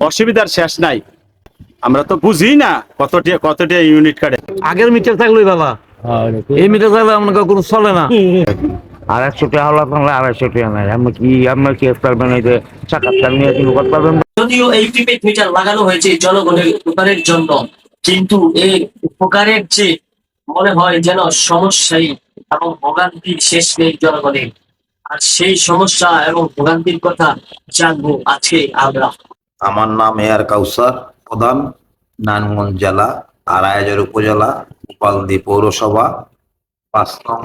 অসুবিধার শেষ নাই। আমরা তো বুঝি না কতটি কতটি ইউনিট কাটে। আগের মিটার থাকলোই বাবা। এই মিটার থাকলে আমার কোনো চলে না। আর টাকা হলো আপনার আড়াইশো টাকা নাই। আমি কি আপনার কি পারবেন এই যে সাক্ষাৎকার নিয়ে কিন্তু করতে পারবেন যদিও এই প্রিপেড মিটার লাগানো হয়েছে জনগণের উপকারের জন্য কিন্তু এই উপকারের যে মনে হয় যেন সমস্যাই এবং ভোগান্তির শেষ নেই জনগণের। আর সেই সমস্যা এবং ভোগান্তির কথা জানব আজকে আমরা। আমার নাম এয়ার কাউসার প্রধান নারায়ণগঞ্জ জেলা আড়াইহাজার উপজেলা গোপালদি পৌরসভা পাঁচ নং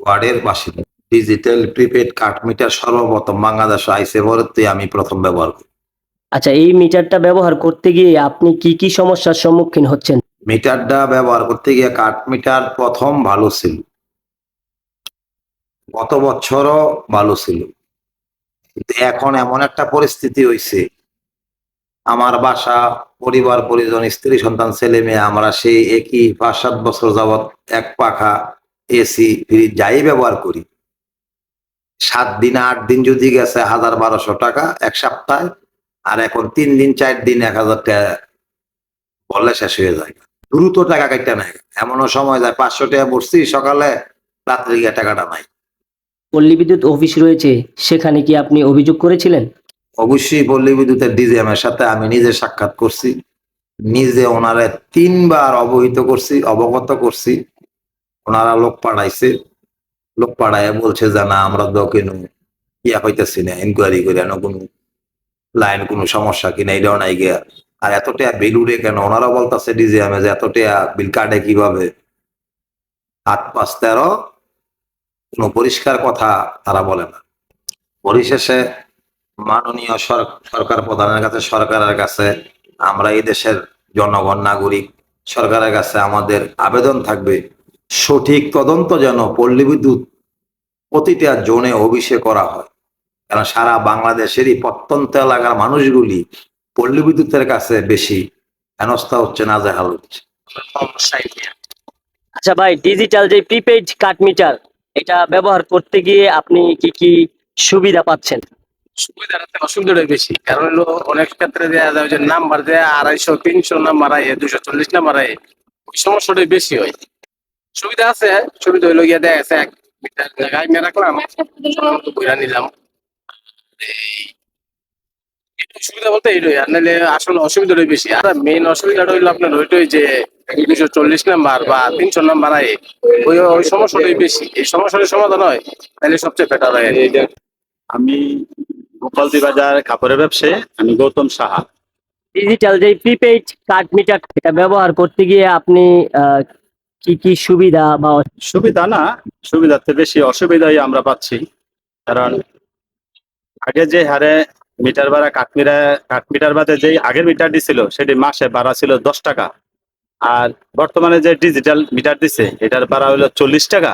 ওয়ার্ডের বাসিন্দা। ডিজিটাল প্রিপেড কার্ড মিটার সর্বপ্রথম বাংলাদেশে আইসে ভরতে আমি প্রথম ব্যবহার করি। আচ্ছা এই মিটারটা ব্যবহার করতে গিয়ে আপনি কি কি সমস্যার সম্মুখীন হচ্ছেন? মিটারটা ব্যবহার করতে গিয়ে কার্ড মিটার প্রথম ভালো ছিল। গত বছরও ভালো ছিল। এখন এমন একটা পরিস্থিতি হয়েছে আমার বাসা, পরিবার, পরিজন, স্ত্রী, সন্তান, ছেলে, মেয়ে, আমরা সেই একই পাঁচ সাত বছর যাবৎ এক পাখা এসি, ফ্রিজ যাই ব্যবহার করি। সাত দিন, আট দিন যদি গেছে হাজার বারোশো টাকা এক সপ্তাহে, আর এখন তিন দিন, চার দিন, এক হাজার টাকা বললে শেষ হয়ে যায়। দ্রুত টাকা কাটতে নাই এমনও সময় যায়, পাঁচশো টাকা বসছি সকালে রাত্রে গিয়ে টাকাটা নাই। পল্লী বিদ্যুৎ অফিস রয়েছে, সেখানে কি আপনি অভিযোগ করেছিলেন? অবশ্যই পল্লী বিদ্যুতের ডিজিএম এর সাথে আমি নিজে সাক্ষাৎ করছি। নিজে ওনারা তিনবার অবহিত করছি, অবগত করছি। ওনারা লোক পাঠাইছে। লোক পাঠায় বলছে যে, না, আমরা তো কেন ইয়া হইতেছি না ইনকোয়ারি করে না, কোনো লাইন কোনো সমস্যা কিনা এটাও নাই গিয়া। আর এত টাকা বিল উড়ে কেন? ওনারা বলতেছে ডিজিএম যে এত টাকা বিল কাটে কীভাবে? আট পাঁচ তেরো কোনো পরিষ্কার কথা তারা বলে না। পরিশেষে মাননীয় সরকার প্রধানের কাছে, সরকারের কাছে, আমরা এই দেশের জনগণ, নাগরিক, সরকারের কাছে আমাদের আবেদন থাকবে, সঠিক তদন্ত যেন পল্লী বিদ্যুৎ প্রতিটা জোনে অভিষেক করা হয়। কারণ সারা বাংলাদেশেরই প্রত্যন্ত এলাকার মানুষগুলি পল্লী বিদ্যুতের কাছে বেশি হেনস্থা হচ্ছে না জাহাল হচ্ছে। আচ্ছা ভাই ডিজিটাল যে প্রিপেড কার্ড মিটার এটা ব্যবহার করতে গিয়ে আপনি কি কি সুবিধা পাচ্ছেন? বেশি। কারণ বেশি হয়। সুবিধা আছে, সুবিধা হইল জায়গায় সুবিধা বলতে এইটাই, আর নাহলে আসলে অসুবিধাটাই বেশি। আর মেইন অসুবিধাটা হইল আপনার ওইটাই যে দুশো চল্লিশ নাম্বার বা তিনশো নাম্বার আয় ওই ওই সমস্যাটাই বেশি। এই সমস্যাটার সমাধান হয় তাহলে সবচেয়ে বেটার হয়। আমি গোপালদি বাজার কাপড়ের ব্যবসায়ী আমি গৌতম সাহা। ডিজিটাল যে প্রিপেড কার্ড মিটার এটা ব্যবহার করতে গিয়ে আপনি আহ, কি কি সুবিধা বা সুবিধা না সুবিধার থেকে বেশি অসুবিধাই আমরা পাচ্ছি। কারণ আগে যে হারে মিটার ভাড়া কাঠমিরা কাঠমিটার বাদে যে আগের মিটার দিছিল সেটি মাসে ভাড়া ছিল দশ টাকা। আর বর্তমানে যে ডিজিটাল মিটার দিছে, এটার ভাড়া হলো চল্লিশ টাকা।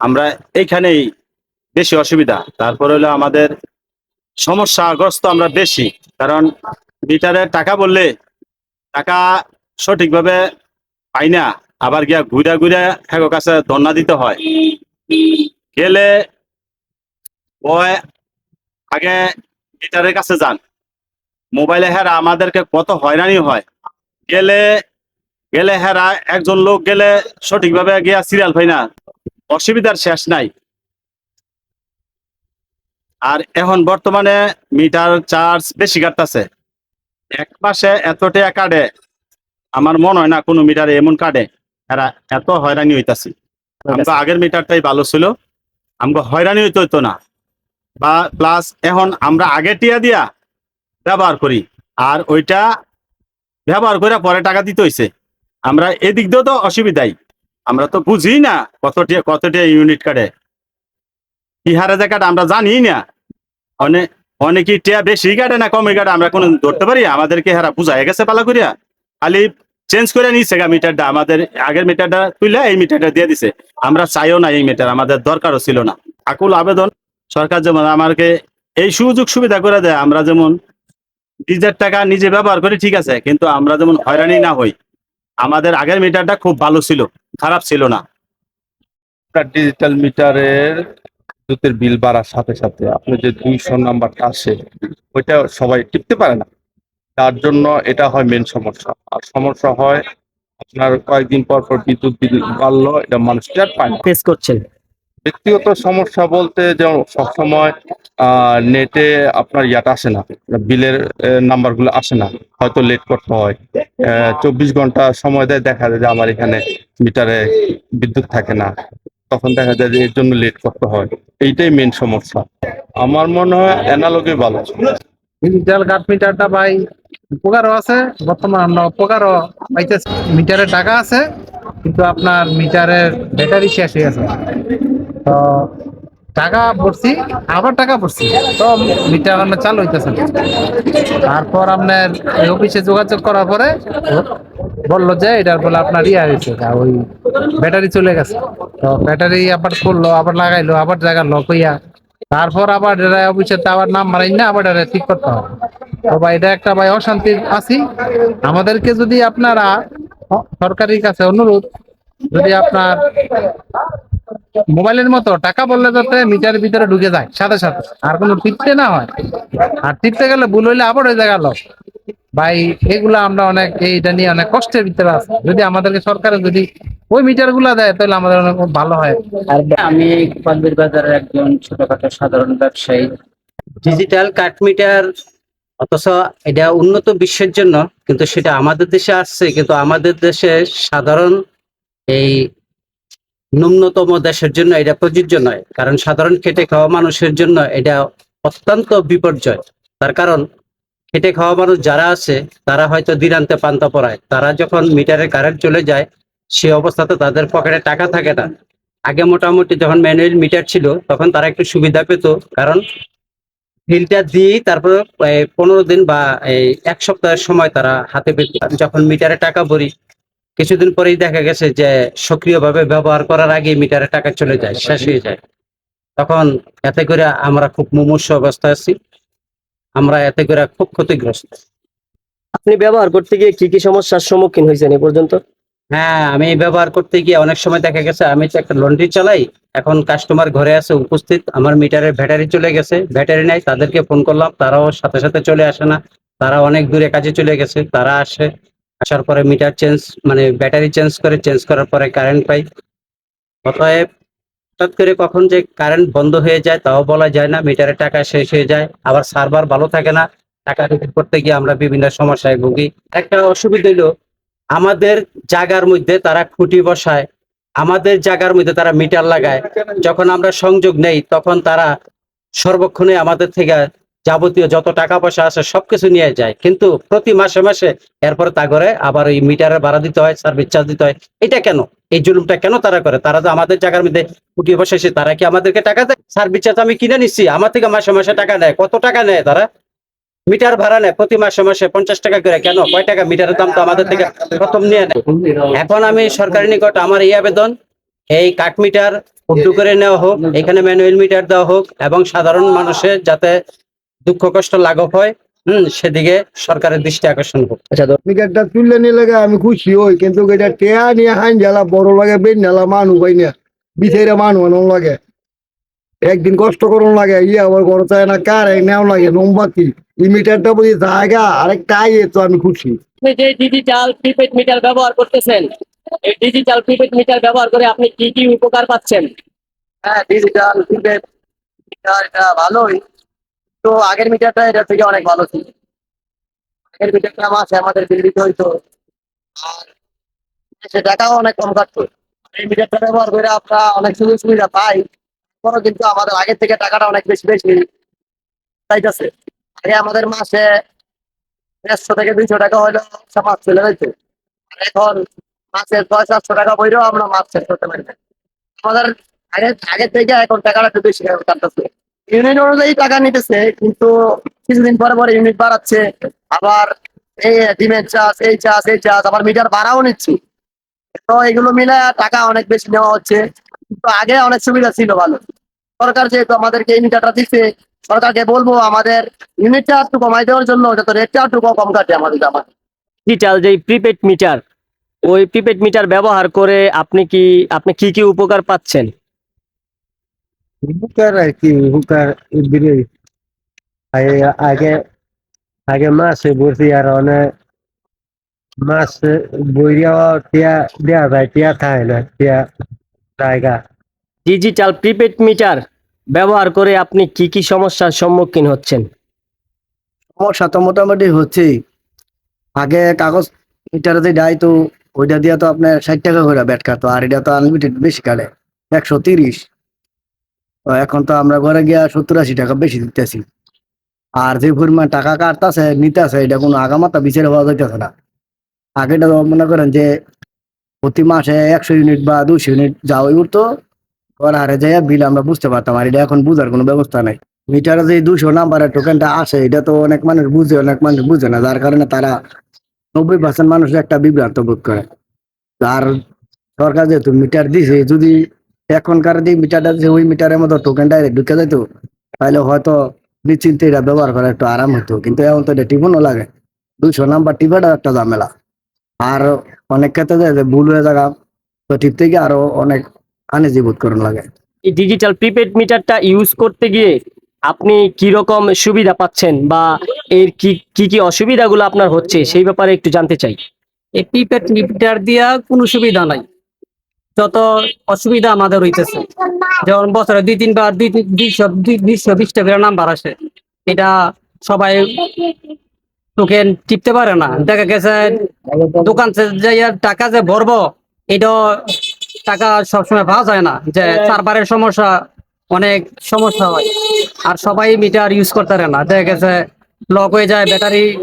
আমরা এইখানেই বেশি অসুবিধা। তারপর হলো আমাদের সমস্যাগ্রস্ত আমরা বেশি। কারণ মিটারে টাকা বললে টাকা সঠিকভাবে পাই না। আবার গিয়া ঘুরা ঘুরে হ্যাগো কাছে ধর্ণা দিতে হয়। গেলে ওই আগে মিটারের কাছে যান। মোবাইলে হ্যাঁ আমাদেরকে কত হয়রানি হয়। গেলে গেলে হেরা একজন লোক গেলে সঠিকভাবে গিয়া সিরিয়াল পাই না। অসুবিধার শেষ নাই। আর এখন বর্তমানে মিটার চার্জ বেশি কাটতেছে। এক মাসে এত টাকা কাটে। আমার মনে হয় না কোনো মিটারে এমন কাটে। এরা এত হয়রানি হইতাছি। আমগো আগের মিটারটাই ভালো ছিল। আমগো হয়রানি হইতে হইতো না। বা প্লাস এখন আমরা আগে টিয়া দিয়া ব্যবহার করি। আর ওইটা ব্যবহার করে পরে টাকা দিতে হইছে। আমরা এদিক দিয়েও তো অসুবিধাই। আমরা তো বুঝি না কতটিয়া কতটিয়া ইউনিট কাটে। কি হারে যে কাটে, আমরা জানি না। অনেক অনেকে টিয়া বেশি কাটে না, কমই কাটে। আমরা কোনো ধরতে পারি? আমাদেরকে হারা বুঝাই গেছে পালা করিয়া। খালি চেঞ্জ করে নিচ্ছে গা মিটারটা আমাদের আগের মিটারটা তুলে এই মিটারটা দিয়ে দিছে। আমরা চাইও না এই মিটার আমাদের দরকারও ছিল না। আকুল আবেদন, সরকার যেমন আমাকে এই সুযোগ সুবিধা করে দেয়, আমরা যেমন নিজের টাকা নিজে ব্যবহার করি, ঠিক আছে। কিন্তু আমরা যেমন হয়রানি না হই। আমাদের আগের মিটারটা খুব ভালো ছিল খারাপ ছিল না। ডিজিটাল মিটারের বিদ্যুতের বিল বাড়ার সাথে সাথে আপনি যে দুইশো নাম্বারটা আসে ওইটা সবাই টিপতে পারে না। তার জন্য এটা হয় মেন সমস্যা। আর সমস্যা হয় আপনার কয়েকদিন পর পর বিদ্যুৎ বিল বাড়লো এটা মানুষ টের পায় না। ফেস করছেন ব্যক্তিগত সমস্যা বলতে যেমন সবসময় নেটে আপনার ইয়াটা আসে না, বিলের নাম্বারগুলো আসে না, হয়তো লেট করতে হয়। চব্বিশ ঘণ্টা সময় দেয়, দেখা যায় যে আমার এখানে মিটারে বিদ্যুৎ থাকে না, তখন দেখা যায় যে এর জন্য লেট করতে হয়, এইটাই মেন সমস্যা। আমার মনে হয় অ্যানালগে ভালো। ডিজিটাল কার্ড মিটারটা ভাই উপকারও আছে, বর্তমান আমরা উপকারও পাইতেছি। মিটারে টাকা আছে, কিন্তু আপনার মিটারের ব্যাটারি শেষ হয়ে গেছে। তো টাকা ভরছি, আবার টাকা পড়ছি তো মিটার আপনার চালু হইতেছে। তারপর আপনার অফিসে যোগাযোগ করার পরে বলল যে, এটার বলে আপনার ইয়ে হয়েছে ওই ব্যাটারি চলে গেছে। তো ব্যাটারি আবার খুললো, আবার লাগাইলো, আবার জায়গা লক হইয়া। তারপর আবার অফিসে আবার নাম মারাই না, আবার এরা ঠিক করতে হবে। তো ভাই, এটা একটা ভাই অশান্তির আছি আমাদেরকে যদি আপনারা সরকারের কাছে অনুরোধ, যদি আপনার মোবাইলের মতো টাকা বললে যাতে মিটারের ভিতরে ঢুকে যায়, সাথে সাথে। আর কোনো টিপতে না হয়। আর টিপতে গেলে ভুল হইলে আবার হয়ে লস। ভাই, এগুলা আমরা অনেক, এইটা নিয়ে অনেক কষ্টের ভিতরে আছে। যদি আমাদেরকে সরকারে যদি ওই মিটারগুলা দেয়, তাহলে আমাদের অনেক ভালো হয়। আর আমি পান্দির বাজারের একজন ছোটখাটো সাধারণ ব্যবসায়ী। ডিজিটাল কাঠ মিটার, অথচ এটা উন্নত বিশ্বের জন্য, কিন্তু সেটা আমাদের দেশে আসছে, কিন্তু আমাদের দেশে সাধারণ এই ন্যূনতম দেশের জন্য এটা প্রযোজ্য নয়। কারণ সাধারণ খেটে খাওয়া মানুষের জন্য এটা অত্যন্ত বিপর্যয়। তার কারণ, খেটে খাওয়া মানুষ যারা আছে, তারা হয়তো দিনান্তে পান্তা পড়ায়। তারা যখন মিটারে কারেন্ট চলে যায়, সে অবস্থাতে তাদের পকেটে টাকা থাকে না। আগে মোটামুটি যখন ম্যানুয়াল মিটার ছিল, তখন তারা একটু সুবিধা পেত। কারণ, বিলটা দিয়েই তারপর পনেরো দিন বা এক সপ্তাহের সময় তারা হাতে পেত। যখন মিটারে টাকা ভরি কিছুদিন পরেই দেখা গেছে যে সক্রিয়ভাবে ব্যবহার করার আগে মিটারে টাকা চলে যায় শেষ হয়ে যায়। তখন এতে করে আমরা খুব মুমূর্ষ অবস্থায় আছি। আমরা এতে করে খুব ক্ষতিগ্রস্ত। আপনি ব্যবহার করতে গিয়ে কি কি সমস্যার সম্মুখীন হয়েছেন এ পর্যন্ত? হ্যাঁ আমি ব্যবহার করতে গিয়ে অনেক সময় দেখা গেছে আমি তো একটা লন্ড্রি চালাই এখন কাস্টমার ঘরে আছে উপস্থিত আমার মিটারের ব্যাটারি চলে গেছে ব্যাটারি নাই তাদেরকে ফোন করলাম তারাও সাথে সাথে চলে আসে না তারা অনেক দূরে কাজে চলে গেছে তারা আসে আসার পরে মিটার চেঞ্জ মানে ব্যাটারি চেঞ্জ করে, চেঞ্জ করার পরে কারেন্ট পাই। অতএব হঠাৎ করে কখন যে কারেন্ট বন্ধ হয়ে যায় তাও বলা যায় না মিটারের টাকা শেষ হয়ে যায়, আবার সার্ভার ভালো থাকে না, টাকা রিসিভ করতে গিয়ে আমরা বিভিন্ন সমস্যায় ভুগি। একটা অসুবিধা হইল, আমাদের জায়গার মধ্যে তারা খুঁটি বসায়, আমাদের জায়গার মধ্যে তারা মিটার লাগায়। যখন আমরা সংযোগ নেই, তখন তারা সর্বক্ষণে আমাদের থেকে যাবতীয় যত টাকা পয়সা আছে সবকিছু নিয়ে যায়। কিন্তু প্রতি মাসে মাসে এরপরে তা করে আবার ওই মিটারের ভাড়া দিতে হয় সার্ভিস চার্জ দিতে হয়। এটা কেন? এই জুলুমটা কেন তারা করে? তারা তো আমাদের জায়গার মধ্যে খুঁটি বসেছে। তারা কি আমাদেরকে টাকা দেয়? সার্ভিস চার্জ আমি কিনে নিচ্ছি, আমার থেকে মাসে মাসে টাকা নেয়। কত টাকা নেয় তারা? মিটার ভাড়া নেয় প্রতি মাসে মাসে পঞ্চাশ টাকা করে। কেন? কয় টাকা? মিটারের দাম তো আমাদের থেকে প্রথম নিয়ে নেয়। এখন আমি সরকারের নিকট আমার এই আবেদন, এই কাঠ মিটার উড্ডু করে নেওয়া হোক, এখানে ম্যানুয়াল মিটার দেওয়া হোক, এবং সাধারণ মানুষের যাতে দুঃখ কষ্ট লাঘব হয় হম সেদিকে সরকারের দৃষ্টি আকর্ষণ হোক আচ্ছা মিটারটা তুললে নিয়ে লাগে আমি খুশি হই কিন্তু এটা টেয়া নিয়ে হাইন জ্বালা বড় লাগে বেন জ্বালা মানু পাই না বিছাইরা মানু লাগে। একদিন কষ্ট করুন লাগে ইয়ে আবার ঘর চায় না কার এক নেও লাগে নম্বাতি এই মিটারটা বুঝি জায়গা আরেকটা আইয়ে তো আমি খুশি। যে ডিজিটাল প্রিপেড মিটার ব্যবহার করতেছেন এই ডিজিটাল প্রিপেড মিটার ব্যবহার করে আপনি কি কি উপকার পাচ্ছেন? হ্যাঁ ডিজিটাল মিটার এটা ভালোই। তো আগের মিটারটা এটা থেকে অনেক ভালো ছিল। আগের মিটারটা মাসে আমাদের বিল দিতে হইতো। আর সে টাকাও অনেক কম কাটতো। এই মিটারটা ব্যবহার করে আমরা অনেক সুযোগ সুবিধা পাই। পরে কিন্তু আমাদের আগের থেকে টাকাটা অনেক বেশি বেশি চাইতেছে। আগে আমাদের মাসে দেড়শো থেকে দুইশো টাকা হইলেও মাছ চলে যাইতো। আর এখন মাসে ছয়, সাতশো টাকা বইলেও আমরা মাছ শেষ করতে পারি না। আমাদের আগে আগের থেকে এখন টাকাটা একটু বেশি কাটতেছে। ইউনিট অনুযায়ী টাকা নিতেছে, কিন্তু কিছুদিন পরে পরে ইউনিট বাড়াচ্ছে, আবার এই ডিমের চাষ এই চাষ এই চাষ আবার মিটার নিচ্ছি। তো এগুলো মিলে টাকা অনেক বেশি নেওয়া হচ্ছে, কিন্তু আগে অনেক সুবিধা ছিল ভালো। সরকার যেহেতু আমাদেরকে এই মিটারটা দিচ্ছে সরকারকে বলব আমাদের দেওয়ার জন্য, যাতে কম কাটে আমাদের আমার মিটার ওই মিটার ব্যবহার করে আপনি কি আপনি কি কি উপকার পাচ্ছেন? উপকার আর কি উপকার দিলে আগে আগে মাছ বসি আর অনেক মাছ বইয়া টিয়া দেওয়া যায় টিয়া খায় না টিয়া জায়গা ডিজিটাল প্রিপেড মিটার ব্যবহার করে আপনি কি কি সমস্যার সম্মুখীন হচ্ছেন? সমস্যা তো মোটামুটি হচ্ছেই। আগে কাগজ মিটারে যে দেয় তো ওইটা দিয়ে তো আপনার ষাট টাকা করে ব্যাট কাটতো আর এটা তো আনলিমিটেড বেশি কাটে। একশো তিরিশ। এখন তো আমরা ঘরে গিয়া সত্তর আশি টাকা বেশি দিতেছি। আর যে পরিমাণ টাকা কাটতেছে, নিতেছে, এটা কোনো আগামাতা বিচারে হওয়া যাইতেছে না। আগেটা তো মনে করেন যে প্রতি মাসে একশো ইউনিট বা দুশো ইউনিট যাওয়াই উঠতো ওর হারে যাই বিল আমরা বুঝতে পারতাম, আর এটা এখন বুঝার কোনো ব্যবস্থা নাই। মিটারে যে দুশো নাম্বারের টোকেনটা আসে, এটা তো অনেক মানুষ বুঝে, অনেক মানুষ বুঝে না, যার কারণে তারা নব্বই পার্সেন্ট মানুষ একটা বিভ্রান্ত বোধ করে। আর সরকার যেহেতু মিটার দিছে, যদি এখনকার যে মিটারটা দিছে ওই মিটারের মতো টোকেন ডাইরেক্ট ঢুকে যেত তাহলে হয়তো নিশ্চিন্তে এটা ব্যবহার করা একটু আরাম হতো কিন্তু এখন তো এটা টিপনও লাগে। দুশো নাম্বার টিপাটা একটা ঝামেলা। আর অনেক ক্ষেত্রে যায় ভুল হয়ে থাকা তো টিপতে গিয়ে আরও অনেক আনেজি বোধ করুন লাগে। এই ডিজিটাল প্রিপেড মিটারটা ইউজ করতে গিয়ে আপনি কি রকম সুবিধা পাচ্ছেন বা এর কি কি কি অসুবিধাগুলো আপনার হচ্ছে সেই ব্যাপারে একটু জানতে চাই। এই প্রিপেড মিটার দিয়া কোনো সুবিধা নাই। যত অসুবিধা আমাদের হইতেছে। যেমন বছরে দুই তিনবার, দুই দুইশো, দুই- দুইশো বিশটা করে নাম্বার আসে। এটা সবাই টোকেন টিপতে পারে না। দেখা গেছে দোকান টাকা যে ভরবো এটা টাকা সবসময় পাওয়া যায় না। যে সার্ভারের সমস্যা, অনেক সমস্যা হয়। আর সবাই মিটার ইউজ করতে পারে না। দেখা গেছে লক হয়ে যায়, ব্যাটারি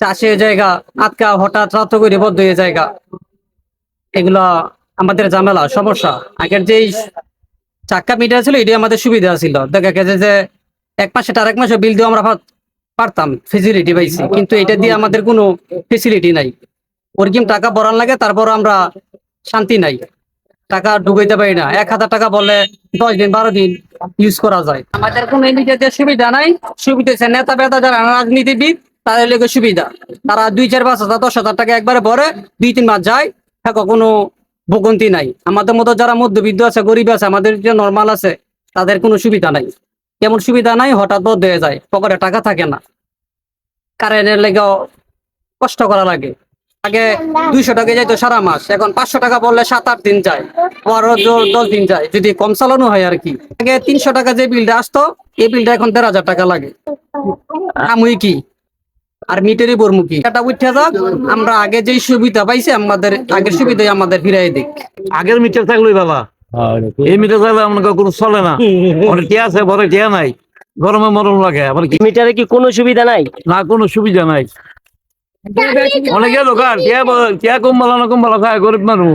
চাষের জায়গা আটকা হঠাৎ রাত করে বদ্ধ হয়ে জায়গা এগুলা আমাদের ঝামেলা, সমস্যা। আগের যেই চাক্কা মিটার ছিল, এটাই আমাদের সুবিধা ছিল। দেখা গেছে যে এক মাসে তার এক মাসে বিল দিয়ে আমরা পারতাম ফেসিলিটি পাইছি। কিন্তু এটা দিয়ে আমাদের কোনো ফেসিলিটি নাই। ওরকম টাকা ভরান লাগে তারপর আমরা শান্তি নাই। টাকা ঢুকাইতে পারি না। এক হাজার টাকা বললে দশ দিন, বারো দিন ইউজ করা যায়। আমাদের কোনো এদিকে সুবিধা নাই। সুবিধা নেতা বেতা যারা রাজনীতিবিদ, তাদের লেগে সুবিধা। তারা দুই, চার, পাঁচ হাজার, দশ হাজার টাকা একবারে ভরে দুই, তিন মাস যায়। থাকো কোনো ভোগান্তি নাই। আমাদের মতো যারা মধ্যবিত্ত আছে, গরিব আছে, আমাদের যে নর্মাল আছে, তাদের কোনো সুবিধা নাই। কেমন সুবিধা নাই? হঠাৎ বদ্ধ হয়ে যায়, পকেটে টাকা থাকে না। কারেন্টের লেগে কষ্ট করা লাগে। আগে দুইশো টাকা যাইতো সারা মাস, এখন পাঁচশো টাকা বললে সাত, আট দিন যায় দ- দশ দিন যায়, যদি কম চালানো হয় আর কি। আগে তিনশো টাকা যে বিলটা আসতো, এই বিলটা এখন দেড় হাজার টাকা লাগে। আমুই কি আর মিটারি বর্মুখী। এটা উঠে যাক আমরা আগে যেই সুবিধা পাইছি আমাদের আগের সুবিধাই আমাদের ফিরাই দিক। আগের মিটার থাকলোই বাবা। এই মিটার থাকলে আমাকে কোনো চলে না। অনেক টিয়া আছে বড় টিয়া নাই। গরমে মরম লাগে আবার কি? মিটারে কি কোনো সুবিধা নাই? না কোনো সুবিধা নাই। অনেকে ভালো না কম ভালো খায় গরিব মানুষ।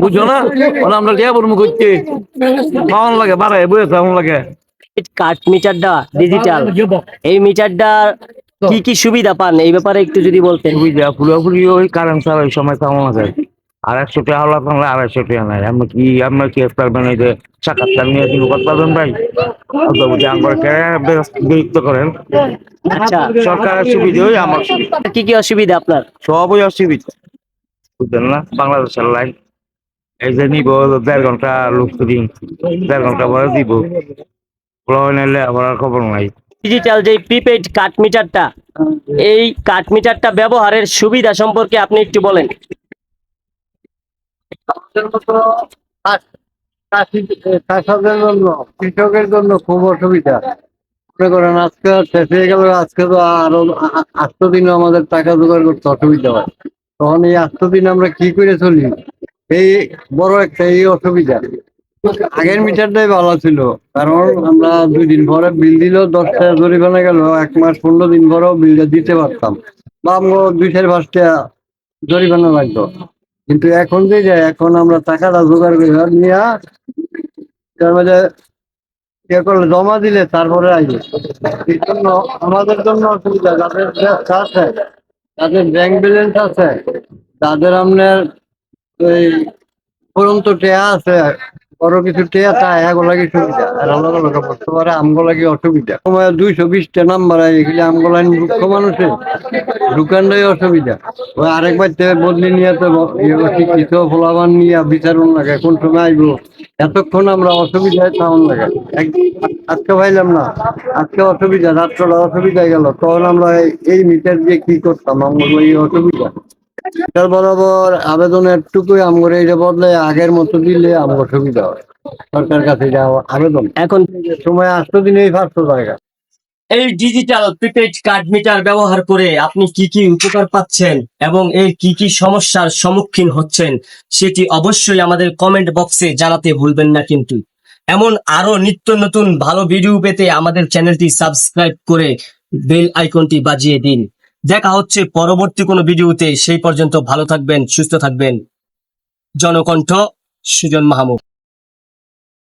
বুঝছ না? ওরা আমরা টিয়া বর্ম করছি খাওয়ান লাগে বাড়ায় বয়ে খাওয়ান লাগে। কাঠ মিটারটা ডিজিটাল এই মিটারটা কি কি সুবিধা পান? এই ব্যাপারে একটু যদি বলতেন। সুবিধা পুরোপুরি ওই কারেন্ট ছাড়া ওই সময় কেমন আর একশো টাকা হলো আপনার আড়াইশো টাকা নাই আমরা কি আমরা কি পারবেন এই যে সাক্ষাৎকার নিয়ে কি করতে পারবেন ভাই? বিরক্ত করেন। আচ্ছা। সরকারের সুবিধা ওই আমার কি কি অসুবিধা আপনার? সবই অসুবিধা। বুঝলেন না? বাংলাদেশের লাইন এই যে নিব দেড় ঘণ্টা লোক দিন দেড় ঘণ্টা পরে দিব। খবর নাই। ডিজিটাল যে প্রিপেড কাঠ মিটারটা এই কাঠ মিটারটা ব্যবহারের সুবিধা সম্পর্কে আপনি একটু বলেন। চাষাদের জন্য কৃষকের জন্য খুব অসুবিধা। মনে করেন আজকে শেষ হয়ে গেল, আজকে তো আরও আষ্ট দিনও আমাদের টাকা জোগাড় করতে অসুবিধা হয়। তখন এই আষ্ট দিন আমরা কি করে চলি? এই বড় একটা এই অসুবিধা। আগের মিটারটাই ভালো ছিল, কারণ আমরা দুই দিন পরে বিল দিলেও দশ টাকা জরিমানা গেল, এক মাস পনেরো দিন পরেও বিলটা দিতে পারতাম। বা আমরা দুই চার পাঁচ টাকা জরিমানা লাগতো। কিন্তু এখন যে যায়, এখন আমরা টাকাটা জোগাড় করে নিয়ে, তার মধ্যে ইয়ে করলে, জমা দিলে তারপরে আসবে এই জন্য আমাদের জন্য অসুবিধা, যাদের আছে যাদের ব্যাংক ব্যালেন্স আছে যাদের আপনার ওই পরন্ত টেয়া আছে বড় কিছু টেয়া চায়, এগুলো লাগে সুবিধা? আর আলাদা আলাদা করতে পারে আমগো লাগে অসুবিধা? সময় দুইশো বিশটা নাম্বার আমগো দুঃখ মানুষের। দোকানটাই অসুবিধা। ওই আরেকবার বদলি নিয়ে তো ইয়ে ফলাবান নিয়ে বিচারুন লাগে, কোন সময় আইবো? এতক্ষণ আমরা অসুবিধায় তাহন লাগে। আজকে পাইলাম না, আজকে অসুবিধা, রাত্রটা অসুবিধা গেল। তখন আমরা এই- মিটার দিয়ে কি করতাম? আমগুলো এই অসুবিধা। এটার বরাবর আবেদনের টুকুই আমগরে এটা বদলে আগের মতো দিলে আমার সুবিধা হয়। সরকার কাছে এটা আবেদন। এখন সময় আসতো দিন এই পাঁচশো জায়গা এই ডিজিটাল প্রিপেড কার্ড মিটার ব্যবহার করে আপনি কি কি উপকার পাচ্ছেন এবং এর কি কি সমস্যার সম্মুখীন হচ্ছেন সেটি অবশ্যই আমাদের কমেন্ট বক্সে জানাতে ভুলবেন না কিন্তু। এমন আরও নিত্য নতুন ভালো ভিডিও পেতে আমাদের চ্যানেলটি সাবস্ক্রাইব করে বেল আইকনটি বাজিয়ে দিন। দেখা হচ্ছে পরবর্তী কোনো ভিডিওতে। সেই পর্যন্ত ভালো থাকবেন সুস্থ থাকবেন। জনকণ্ঠ সুজন মাহমুদ।